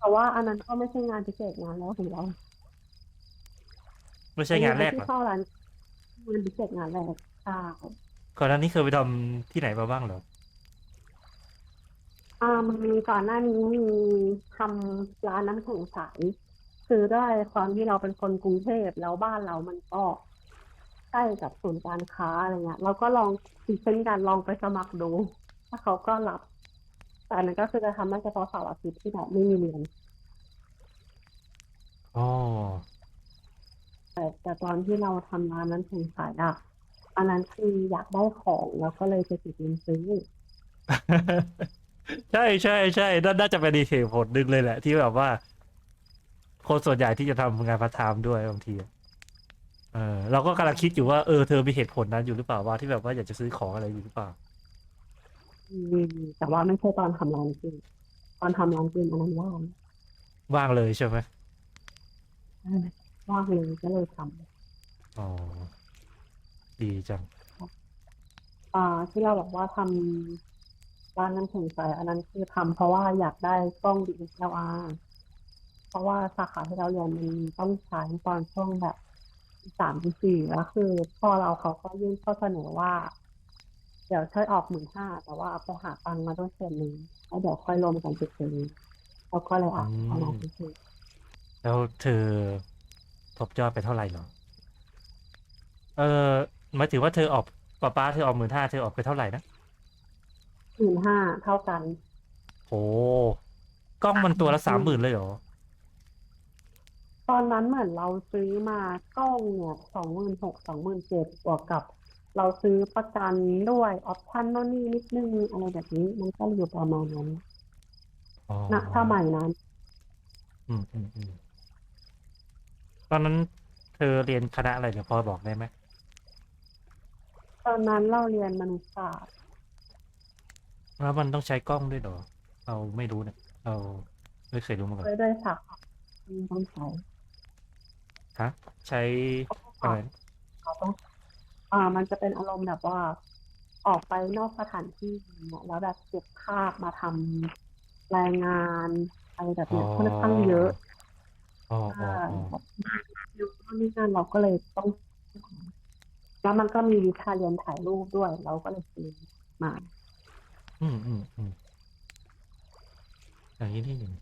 แต่ว่าอันนั้นก็ไม่ใช่งานพิเศษงานแรกของเราไม่ใช่งานแรกเหรที่อเข้าร้านงานพิเศษงานแรกใช่ก่อนหน้านี้เคยไปทำที่ไหนมาบ้างเหรออ่ามันมีก่อนหน้านี้มีทำร้านน้ำแข็งใสคือด้วยความที่เราเป็นคนกรุงเทพแล้วบ้านเรามันก็ใกล้กับศูนย์การค้าอะไรเงี้ยเราก็ลองดิเช่นกันลองไปสมัครดูถ้าเขาก็รับ แต่อันนั้นก็คือจะทำได้เฉพาะเสาร์อาทิตย์ที่แบบไม่มีเรียนอ๋อ แต่แต่ตอนที่เราทำร้านนั้นถึงขายอะอันนั้นคืออยากได้ของแล้วก็เลยไปติดเงินซื้อ ใช่ใช่ใช่น่าน่าจะเป็นเหตุผลหนึ่งเลยแหละ ที่แบบว่า คนส่วนใหญ่ที่จะทำงานพาร์ทไทม์ด้วยบางทีอะเออเราก็กำลังคิดอยู่ว่าเออเธอมีเหตุผลนั้นอยู่หรือเปล่าว่าที่แบบว่าอยากจะซื้อของอะไรอยู่หรือเปล่าอื มแต่ว่าไม่ใช่ตอนทำร้านกินตอนทำร้านกินอันนั้นว่างว่างเลยใช่ไหมว่างเลยก็เลยทำอ๋อดีจังอ่าที่เราบอกว่าทำร้านน้ำแข็งใสอันนั้นคือทำเพราะว่าอยากได้กล้อง DSLR เพราะว่าสาขาที่เราเรียนมันต้องใช้ตอนช่วงแบบสามสี่แล้วคือพ่อเราเขาก็ยื่นข้อเสนอว่า เดี๋ยวช่วยออกหมื่นห้าแต่ว่าเอาไปหาตังค์มาด้วยส่วนหนึ่งแล้วเดี๋ยวค่อยรวมกันจุดนี้เราก็เลยอะอืมเอามาซื้อแล้วเธอทบยอดไปเท่าไหร่เหรอ เออหมายถึงว่าเธอออกป้าป้าเธอออกหมื่นห้าเธอออกไปเท่าไหร่นะหมื่นห้าเท่ากันโอ้กล้องมันตัวละสามหมื่นเลยเหรอ ตอนนั้นเหมือนเราซื้อมากล้องเนี่ยสองหมื่นหกสองหมื่นเจ็ดบวกกับ เราซื้อประกันด้วยออปชั่นโน่นนี่นิดนึงอะไรแบบนี้ มันก็อยู่ประมาณนั้นอ๋อณสมัยนั้น อืมอืมอืมตอนนั้นเธอเรียนคณะอะไรเนี่ยพอบอกได้ไหมตอนนั้นเราเรียนมนุษยศาสตร์แล้วมันต้องใช้กล้องด้วยเหรอเราไม่รู้เนี่ยเราไม่เคยรู้มาก่อนด้วยด้วยสาขาที่ต้องใช้ฮะใช้อะไรนะเขาต้อง อ่า มันจะเป็นอารมณ์แบบว่าออกไปนอกสถานที่เนี่ยแล้วแบบเก็บภาพมาทำรายงานอะไรแบบเนี้ยค่อนข้างเยอะอ๋ออ๋อใช่อ๋อยุคนี้งานเราก็เลยต้อง แล้วมันก็มีวิชาเรียนถ่ายรูปด้วย เราก็เลยซื้อมาอืมอืมอืมอย่างนี้นี่หนึ่ง